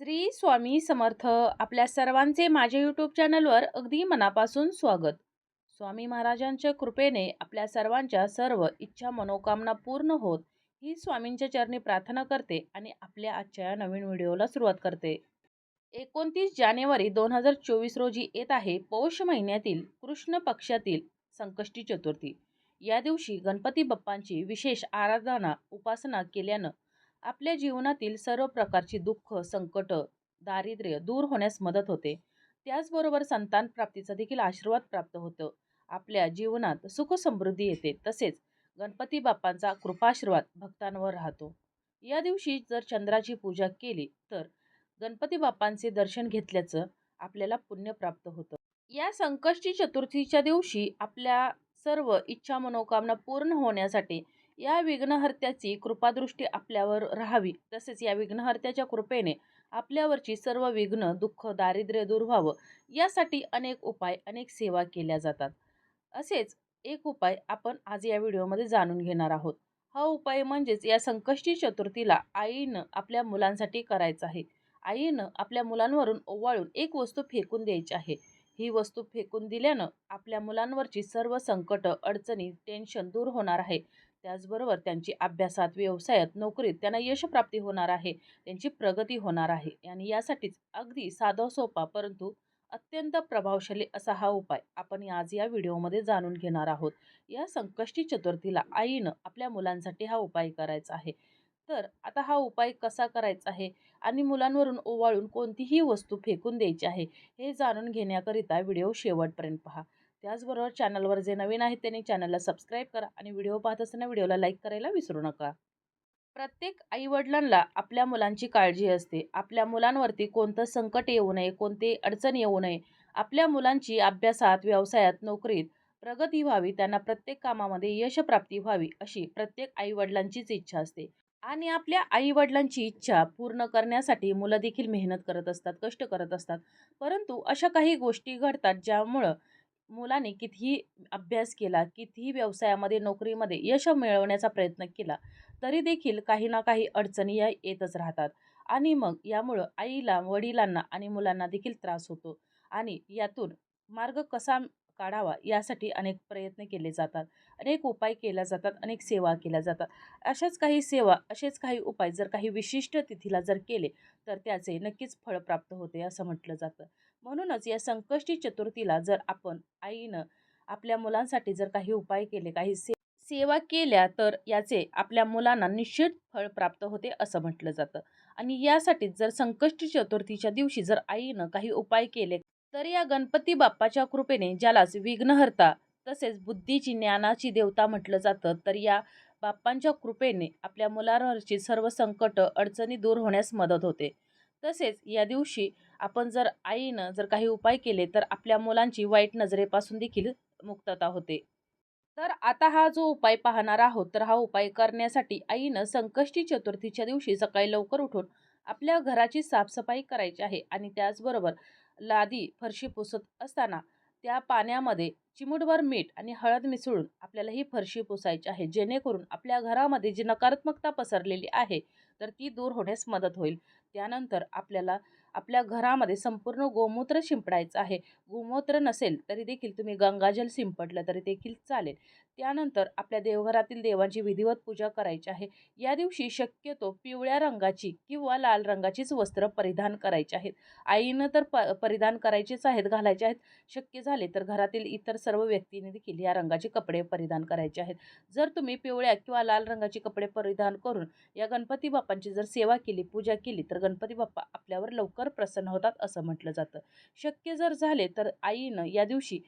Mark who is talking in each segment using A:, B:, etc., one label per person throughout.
A: श्री स्वामी समर्थ आपल्या सर्वांचे माझ्या यूट्यूब चॅनलवर अगदी मनापासून स्वागत. स्वामी महाराजांच्या कृपेने आपल्या सर्वांच्या सर्व इच्छा मनोकामना पूर्ण होत ही स्वामींच्या चरणी प्रार्थना करते आणि आपल्या आजच्या नवीन व्हिडिओला सुरुवात करते. एकोणतीस जानेवारी दोन हजार चोवीस रोजी येत आहे पौष महिन्यातील कृष्ण पक्षातील संकष्टी चतुर्थी. या दिवशी गणपती बाप्पांची विशेष आराधना उपासना केल्यानं आपल्या जीवनातील सर्व प्रकारची दुःख संकट दारिद्र्य दूर होण्यास मदत होते. त्याचबरोबर संतान प्राप्तीचा देखील आशीर्वाद प्राप्त होतो. आपल्या जीवनात सुख समृद्धी येते. तसेच गणपती बाप्पांचा कृपाशीर्वाद भक्तांवर राहतो. या दिवशी जर चंद्राची पूजा केली तर गणपती बाप्पांचे दर्शन घेतल्याचं आपल्याला पुण्य प्राप्त होतं. या संकष्टी चतुर्थीच्या दिवशी आपल्या सर्व इच्छा मनोकामना पूर्ण होण्यासाठी या विघ्नहर्त्याची कृपादृष्टी आपल्यावर राहावी. तसेच या विघ्नहर्त्याच्या कृपेने आपल्यावरची सर्व विघ्न दुःख दारिद्र्य दूर व्हावं. यासाठी अनेक उपाय अनेक सेवा केल्या जातात. असेच एक उपाय आपण आज या व्हिडिओमध्ये जाणून घेणार आहोत. हा उपाय म्हणजेच या संकष्टी चतुर्थीला आईनं आपल्या मुलांसाठी करायचा आहे. आईनं आपल्या मुलांवरून ओवाळून एक वस्तू फेकून द्यायची आहे. ही वस्तू फेकून दिल्यानं आपल्या मुलांवरची सर्व संकट अडचणी टेन्शन दूर होणार आहे. त्याचबरोबर त्यांची अभ्यासात व्यवसायात नोकरीत त्यांना यशप्राप्ती होणार आहे त्यांची प्रगती होणार आहे. आणि यासाठीच अगदी साधा सोपा परंतु अत्यंत प्रभावशाली असा हा उपाय आपण आज या व्हिडिओमध्ये जाणून घेणार आहोत. या संकष्टी चतुर्थीला आईनं आपल्या मुलांसाठी हा उपाय करायचा आहे. तर आता हा उपाय कसा करायचा आहे आणि मुलांवरून ओवाळून कोणतीही वस्तू फेकून द्यायची आहे हे जाणून घेण्याकरिता व्हिडिओ शेवटपर्यंत पहा. त्याचबरोबर चॅनलवर जे नवीन आहेत त्यांनी चॅनलला सबस्क्राईब करा आणि व्हिडिओ पाहत असताना व्हिडिओला लाईक करायला विसरू नका. प्रत्येक आईवडिलांना आपल्या मुलांची काळजी असते. आपल्या मुलांवरती कोणतं संकट येऊ नये कोणती अडचण येऊ नये आपल्या मुलांची अभ्यासात व्यवसायात नोकरीत प्रगती व्हावी त्यांना प्रत्येक कामामध्ये यशप्राप्ती व्हावी अशी प्रत्येक आईवडिलांचीच इच्छा असते. आणि आपल्या आईवडिलांची इच्छा पूर्ण करण्यासाठी मुलं देखील मेहनत करत असतात कष्ट करत असतात. परंतु अशा काही गोष्टी घडतात ज्यामुळं मुलाने कितीही अभ्यास केला कितीही व्यवसायामध्ये नोकरीमध्ये यश मिळवण्याचा प्रयत्न केला तरी देखील काही ना काही अडचणी या येतच राहतात. आणि मग यामुळं आईला वडिलांना आणि मुलांना देखील त्रास होतो. आणि यातून मार्ग कसा काढावा यासाठी अनेक प्रयत्न केले जातात. अनेक उपाय केल्या जातात अनेक सेवा केल्या जातात. अशाच काही सेवा असेच काही उपाय जर काही विशिष्ट तिथीला जर केले तर त्याचे नक्कीच फळ प्राप्त होते असं म्हटलं जातं. म्हणूनच या संकष्टी चतुर्थीला जर आपण आईनं आपल्या मुलांसाठी जर काही उपाय केले काही से सेवा केल्या तर याचे आपल्या मुलांना निश्चित फळ प्राप्त होते असं म्हटलं जातं. आणि यासाठीच जर संकष्टी चतुर्थीच्या दिवशी जर आईनं काही उपाय केले तर या गणपती बाप्पाच्या कृपेने ज्यालाच विघ्नहर्ता तसेच बुद्धीची ज्ञानाची देवता म्हटलं जातं तर या बाप्पांच्या कृपेने आपल्या मुलांवरची सर्व संकट अडचणी दूर होण्यास मदत होते. तसेच या दिवशी आपण जर आईनं जर काही उपाय केले तर आपल्या मुलांची वाईट नजरेपासून देखील मुक्तता होते. तर आता हा जो उपाय पाहणार आहोत तर हा उपाय करण्यासाठी आईनं संकष्टी चतुर्थीच्या दिवशी सकाळी लवकर उठून आपल्या घराची साफसफाई करायची आहे आणि त्याचबरोबर लादी फरशी पुसत असताना त्या पाण्यामध्ये चिमूटभर मीठ आणि हळद मिसळून आपल्याला ही फरशी पुसायची आहे. जेणेकरून आपल्या घरामध्ये जी नकारात्मकता पसरलेली आहे तर ती दूर होण्यास मदत होईल. त्यानंतर आपल्याला आपल्या घरामध्ये संपूर्ण गोमूत्र शिंपडायचं आहे. गोमूत्र नसेल तरी देखील तुम्ही गंगाजल शिंपडलं तरी देखील चालेल. त्यानंतर आपल्या देवघरातील देवांची विधिवत पूजा करायची आहे. या दिवशी शक्यतो पिवळ्या रंगाची किंवा लाल रंगाचीच वस्त्र परिधान करायची आहेत. आईनं तर प परिधान करायचेच आहेत घालायचे आहेत. शक्य झाले तर घरातील इतर सर्व व्यक्तींनी देखील या रंगाचे कपडे परिधान करायचे आहेत. जर तुम्ही पिवळ्या किंवा लाल रंगाचे कपडे परिधान करून या गणपती बाप्पांची जर सेवा केली पूजा केली तर गणपती बाप्पा आपल्यावर लवकर प्रसन्न होतात असं म्हटलं जातं. शक्य जर झाले तर आईनं या दिवशी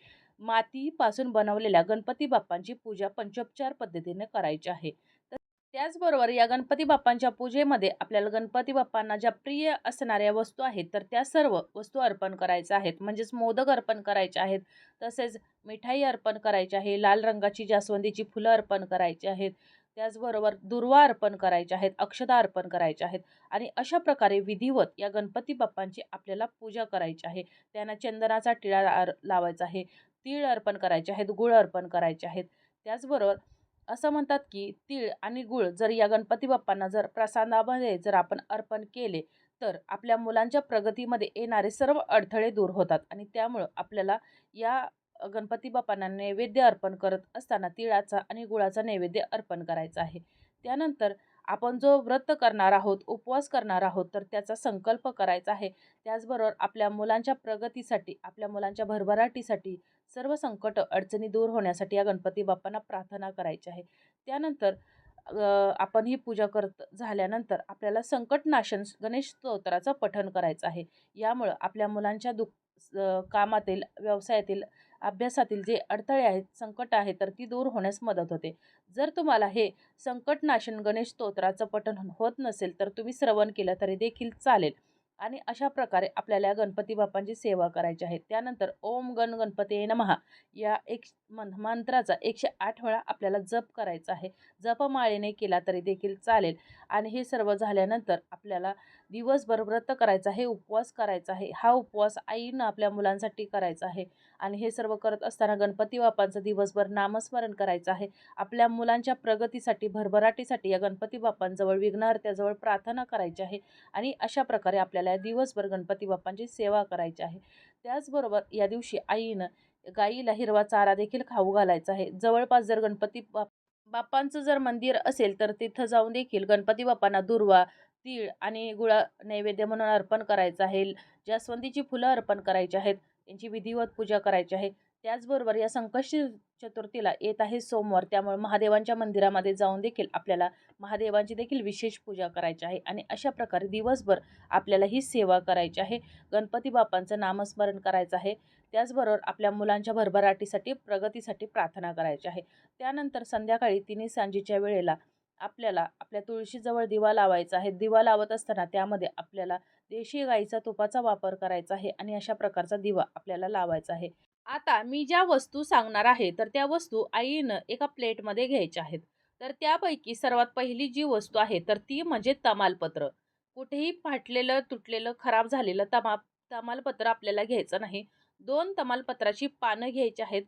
A: मातीपासून बनवलेल्या गणपती बाप्पांची पूजा पंचोपचार पद्धतीने करायची आहे. तर त्याचबरोबर या गणपती बाप्पांच्या पूजेमध्ये आपल्याला गणपती बाप्पांना ज्या प्रिय असणाऱ्या वस्तू आहेत तर त्या सर्व वस्तू अर्पण करायच्या आहेत. म्हणजेच मोदक अर्पण करायचे आहेत तसेच मिठाई अर्पण करायची आहे लाल रंगाची जास्वंदीची फुलं अर्पण करायची आहेत त्याचबरोबर दुर्वा अर्पण करायच्या आहेत अक्षता अर्पण करायच्या आहेत आणि अशा प्रकारे विधिवत या गणपती बाप्पांची आपल्याला पूजा करायची आहे. त्यांना चंदनाचा टिळा लावायचा आहे. तीळ अर्पण करायचे आहेत गुळ अर्पण करायचे आहेत. त्याचबरोबर असं म्हणतात की तीळ आणि गुळ जर या गणपती बाप्पांना जर प्रसादामध्ये जर आपण अर्पण केले तर आपल्या मुलांच्या प्रगतीमध्ये येणारे सर्व अडथळे दूर होतात आणि त्यामुळं आपल्याला या गणपती बाप्पांना नैवेद्य अर्पण करत असताना तिळाचा आणि गुळाचा नैवेद्य अर्पण करायचा आहे. त्यानंतर आपण जो व्रत करणार आहोत उपवास करणार आहोत तर त्याचा संकल्प करायचा आहे. त्याचबरोबर आपल्या मुलांच्या प्रगतीसाठी आपल्या मुलांच्या भरभराटीसाठी सर्व संकट अडचणी दूर होण्यासाठी या गणपती बाप्पांना प्रार्थना करायची आहे. त्यानंतर आपण ही पूजा करत झाल्यानंतर आपल्याला संकटनाशन गणेश स्तोत्राचं पठण करायचं आहे. यामुळं आपल्या मुलांच्या दुःख कामातील व्यवसायातील अभ्यासातील जे अडथळे आहेत संकट आहे तर ती दूर होण्यास मदत होते. जर तुम्हाला हे संकटनाशन गणेश स्तोत्राचं पठण होत नसेल तर तुम्ही श्रवण केलं तरी देखील चालेल. आणि अशा प्रकारे आपल्याला गणपती बाप्पांची सेवा करायची आहे. त्यानंतर ओम गण गणपती नमहा या एक मन मंत्राचा एकशे आठ वेळा आपल्याला जप करायचा आहे. जपमाळेने केला तरी देखील चालेल. आणि हे सर्व झाल्यानंतर आपल्याला दिवसभर व्रत करायचं आहे उपवास करायचा आहे. हा उपवास आईनं आपल्या मुलांसाठी करायचा आहे. आणि हे सर्व करत असताना गणपती बाप्पांचं दिवसभर नामस्मरण करायचं आहे. आपल्या मुलांच्या प्रगतीसाठी भरभराटीसाठी या गणपती बाप्पांजवळ विघ्नहर्त्याजवळ प्रार्थना करायची आहे. आणि अशा प्रकारे आपल्याला दिवसभर गणपती बाप्पांची सेवा करायची आहे. त्याचबरोबर या दिवशी आईनं गाईला हिरवा चारा देखील खाऊ घालायचा आहे. जवळपास जर गणपती बाप बाप्पांचं जर मंदिर असेल तर तिथं जाऊन देखील गणपती बाप्पांना दुर्वा तीळ आणि गुळा नैवेद्य म्हणून अर्पण करायचं आहे. जास्वंदीची फुलं अर्पण करायची आहेत त्यांची विधिवत पूजा करायची आहे. त्याचबरोबर या संकष्टी चतुर्थीला येत आहे सोमवार. त्यामुळे महादेवांच्या मंदिरामध्ये जाऊन देखील आपल्याला महादेवांची देखील विशेष पूजा करायची आहे आणि अशा प्रकारे दिवसभर आपल्याला ही सेवा करायची आहे. गणपती बाप्पांचं नामस्मरण करायचं आहे. त्याचबरोबर आपल्या मुलांच्या भरभराटीसाठी प्रगतीसाठी प्रार्थना करायची आहे. त्यानंतर संध्याकाळी तिन्ही सांजेच्या वेळेला आपल्याला आपल्या तुळशीजवळ दिवा लावायचा आहे. दिवा लावत असताना त्यामध्ये आपल्याला देशी गाईचा तुपाचा वापर करायचा आहे आणि अशा प्रकारचा दिवा आपल्याला लावायचा आहे. आता मी ज्या वस्तू सांगणार आहे तर त्या वस्तू आईनं एका प्लेटमध्ये घ्यायच्या आहेत. तर त्यापैकी सर्वात पहिली जी वस्तू आहे तर ती म्हणजे तमालपत्र. कुठेही फाटलेलं तुटलेलं खराब झालेलं तमा तमालपत्र आपल्याला घ्यायचं नाही. दोन तमालपत्राची पानं घ्यायची आहेत.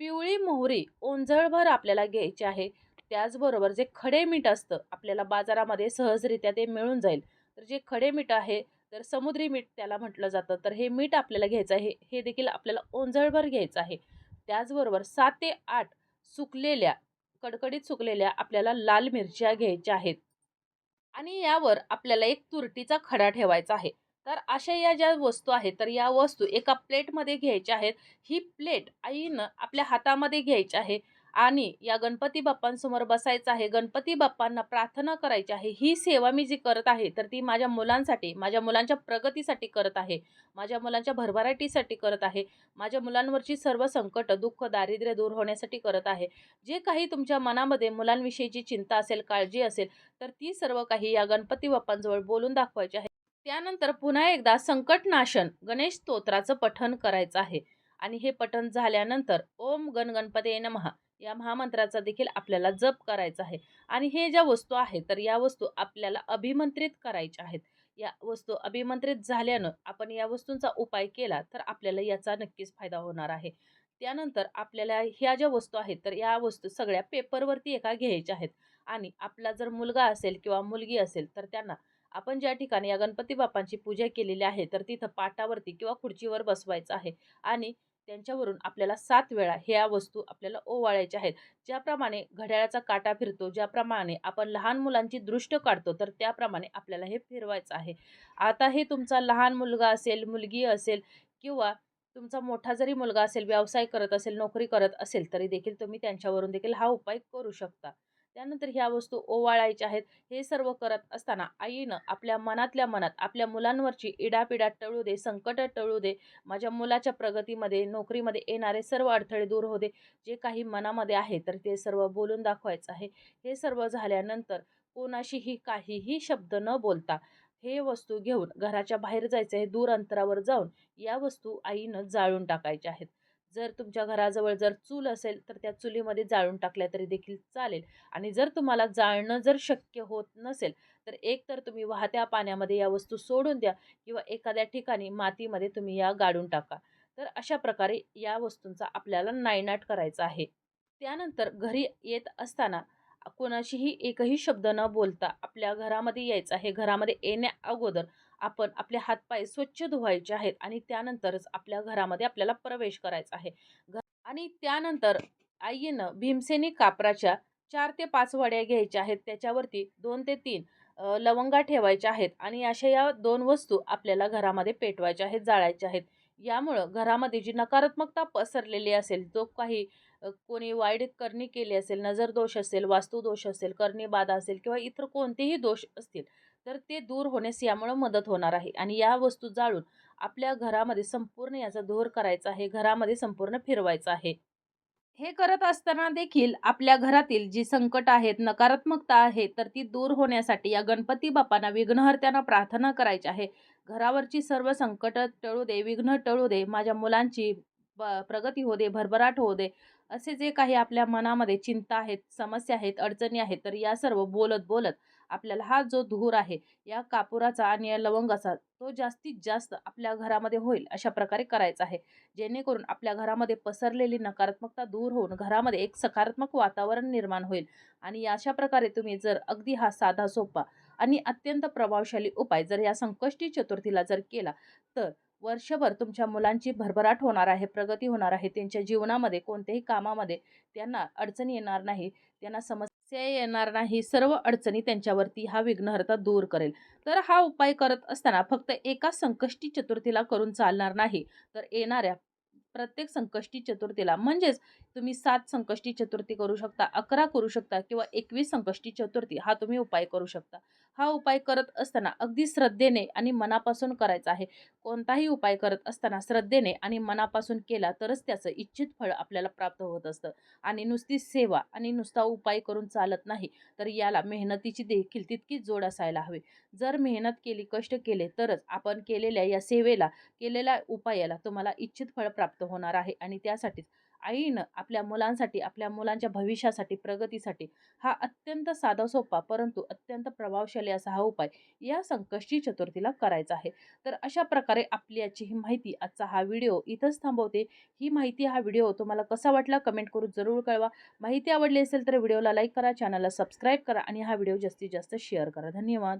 A: पिवळी मोहरी ओंजळभर आपल्याला घ्यायची आहे. त्याचबरोबर जे खडे मीठ असतं आपल्याला बाजारामध्ये सहजरित्या ते मिळून जाईल. तर जे खडे मीठ आहे तर समुद्री मीठ त्याला म्हटलं जातं. तर हे मीठ आपल्याला घ्यायचं आहे हे देखील आपल्याला ओंजळभर घ्यायचं आहे. त्याचबरोबर सात ते आठ सुकलेल्या कडकडीत सुकलेल्या आपल्याला लाल मिरच्या घ्यायच्या आहेत. आणि यावर आपल्याला एक तुरटीचा खडा ठेवायचा आहे. तर अशा या ज्या वस्तू आहेत तर या वस्तू एका प्लेटमध्ये घ्यायच्या आहेत. ही प्लेट आईनं आपल्या हातामध्ये घ्यायची आहे. आणि या गणपती बाप्पांसमोर बसायचं आहे गणपती बाप्पांना प्रार्थना करायची आहे ही सेवा मी जी करत आहे तर ती माझ्या मुलांसाठी माझ्या मुलांच्या प्रगतीसाठी करत आहे माझ्या मुलांच्या भरभराटीसाठी करत आहे माझ्या मुलांवरची सर्व संकट दुःख दारिद्र्य दूर होण्यासाठी करत आहे. जे काही तुमच्या मनामध्ये मुलांविषयीची चिंता असेल काळजी असेल तर ती सर्व काही या गणपती बाप्पांजवळ बोलून दाखवायची आहे. त्यानंतर पुन्हा एकदा संकटनाशन गणेश स्तोत्राचं पठण करायचं आहे. आणि हे पठण झाल्यानंतर ओम गण गणपती नमहा या महामंत्राचा देखील आपल्याला जप करायचा आहे. आणि हे ज्या वस्तू आहेत तर या वस्तू आपल्याला अभिमंत्रित करायच्या आहेत. या वस्तू अभिमंत्रित झाल्यानं आपण या वस्तूंचा उपाय केला तर आपल्याला याचा नक्कीच फायदा होणार आहे. त्यानंतर आपल्याला ह्या ज्या वस्तू आहेत तर या वस्तू सगळ्या पेपरवरती एका घ्यायच्या आहेत. आणि आपला जर मुलगा असेल किंवा मुलगी असेल तर त्यांना आपण ज्या ठिकाणी या गणपती बाप्पांची पूजा केलेली आहे तर तिथं पाटावरती किंवा खुर्चीवर बसवायचं आहे. आणि त्यांच्यावरून आपल्याला सात वेळा ह्या वस्तू आपल्याला ओवाळायच्या आहेत. ज्याप्रमाणे घड्याळाचा काटा फिरतो ज्याप्रमाणे आपण लहान मुलांची दृष्ट काढतो तर त्याप्रमाणे आपल्याला हे फिरवायचं आहे. आता हे तुमचा लहान मुलगा असेल मुलगी असेल किंवा तुमचा मोठा जरी मुलगा असेल व्यवसाय करत असेल नोकरी करत असेल तरी देखील तुम्ही त्यांच्यावरून देखील हा उपाय करू शकता. त्यानंतर ह्या वस्तू ओवाळायच्या आहेत हे सर्व करत असताना आईनं आपल्या मनातल्या मनात आपल्या मुलांवरची इडापिडा टळू दे संकट टळू दे माझ्या मुलाच्या प्रगतीमध्ये नोकरीमध्ये येणारे सर्व अडथळे दूर हो दे जे काही मनामध्ये आहे तर ते सर्व बोलून दाखवायचं आहे. हे सर्व झाल्यानंतर कोणाशीही काहीही शब्द न बोलता हे वस्तू घेऊन घराच्या बाहेर जायचं आहे दूर अंतरावर जाऊन या वस्तू आईनं जाळून टाकायच्या आहेत. जर तुमच्या घराजवळ जर चूल असेल तर त्या चुलीमध्ये जाळून टाकल्या तरी देखील चालेल. आणि जर तुम्हाला जाळणं जर शक्य होत नसेल तर एक तर तुम्ही वाहत्या पाण्यामध्ये या वस्तू सोडून द्या किंवा एखाद्या ठिकाणी मातीमध्ये तुम्ही या गाडून टाका. तर अशा प्रकारे या वस्तूंचा आपल्याला नायनाट करायचा आहे. त्यानंतर घरी येत असताना कोणाशीही एकही शब्द न बोलता आपल्या घरामध्ये यायचं आहे. घरामध्ये येण्या अगोदर आपण आपले हातपाय स्वच्छ धुवायचे आहेत आणि त्यानंतरच आपल्या घरामध्ये आपल्याला प्रवेश करायचा आहे. घ आणि त्यानंतर आईनं भीमसेनी कापराच्या चार ते पाच वड्या घ्यायच्या आहेत. त्याच्यावरती दोन ते तीन लवंगा ठेवायच्या आहेत आणि अशा या दोन वस्तू आपल्याला घरामध्ये पेटवायच्या आहेत जाळायच्या आहेत. यामुळं घरामध्ये जी नकारात्मकता पसरलेली असेल जो काही कोणी वाईट करणी केली असेल नजर दोष असेल वास्तुदोष असेल करणी बाधा असेल किंवा इतर कोणतेही दोष असतील तर ते दूर होण्यास यामुळं मदत होणार आहे. आणि या वस्तू जाळून आपल्या घरामध्ये संपूर्ण याचा धूर करायचा आहे घरामध्ये संपूर्ण फिरवायचा आहे. हे करत असताना देखील आपल्या घरातील जी संकट आहेत नकारात्मकता आहे तर ती दूर होण्यासाठी या गणपती बाप्पांना विघ्नहर्त्यांना प्रार्थना करायची आहे. घरावरची सर्व संकट टळू दे विघ्न टळू दे माझ्या मुलांची ब प्रगती होऊ दे भरभराट होऊ दे असे जे काही आपल्या मनामध्ये चिंता आहेत समस्या आहेत अडचणी आहेत तर या सर्व बोलत बोलत आपल्याला हा जो धूर आहे या कापुराचा आणि या लवंगाचा तो जास्तीत जास्त आपल्या घरामध्ये होईल अशा प्रकारे करायचा आहे. जेणेकरून आपल्या घरामध्ये पसरलेली नकारात्मकता दूर होऊन घरामध्ये एक सकारात्मक वातावरण निर्माण होईल आणि अशा प्रकारे तुम्ही जर अगदी हा साधा सोपा आणि अत्यंत प्रभावशाली उपाय जर या संकष्टी चतुर्थीला जर केला तर वर्षभर तुमच्या मुलांची भरभराट होणार आहे प्रगती होणार आहे त्यांच्या जीवनामध्ये कोणत्याही कामामध्ये त्यांना अडचणी येणार नाही त्यांना समस्या येणार नाही सर्व अडचणी त्यांच्यावरती हा विघ्नहर्ता दूर करेल. तर हा उपाय करत असताना फक्त एका संकष्टी चतुर्थीला करून चालणार नाही तर येणाऱ्या प्रत्येक संकष्टी चतुर्थीला म्हणजेच तुम्ही सात संकष्टी चतुर्थी करू शकता अकरा करू शकता किंवा एकवीस संकष्टी चतुर्थी हा तुम्ही उपाय करू शकता. हा उपाय करत असताना अगदी श्रद्धेने आणि मनापासून करायचा आहे. कोणताही उपाय करत असताना श्रद्धेने आणि मनापासून केला तरच त्याचं इच्छित फळ आपल्याला प्राप्त होत असतं. आणि नुसती सेवा आणि नुसता उपाय करून चालत नाही तर याला मेहनतीची देखील तितकीच जोड असायला हवी. जर मेहनत केली कष्ट केले तरच आपण केलेल्या या सेवेला केलेल्या उपायाला तुम्हाला इच्छित फळ प्राप्त होणार आहे आणि त्यासाठीच आईनं आपल्या मुलांसाठी आपल्या मुलांच्या भविष्यासाठी प्रगतीसाठी हा अत्यंत साधा सोपा परंतु अत्यंत प्रभावशाली असा हा उपाय या संकष्टी चतुर्थीला करायचा आहे. तर अशा प्रकारे आपली याची ही माहिती आजचा हा व्हिडिओ इथंच थांबवते. ही माहिती हा व्हिडिओ तुम्हाला कसा वाटला कमेंट करून जरूर कळवा. माहिती आवडली असेल तर व्हिडिओला लाईक करा चॅनलला सबस्क्राईब करा आणि हा व्हिडिओ जास्तीत जास्त शेअर करा. धन्यवाद.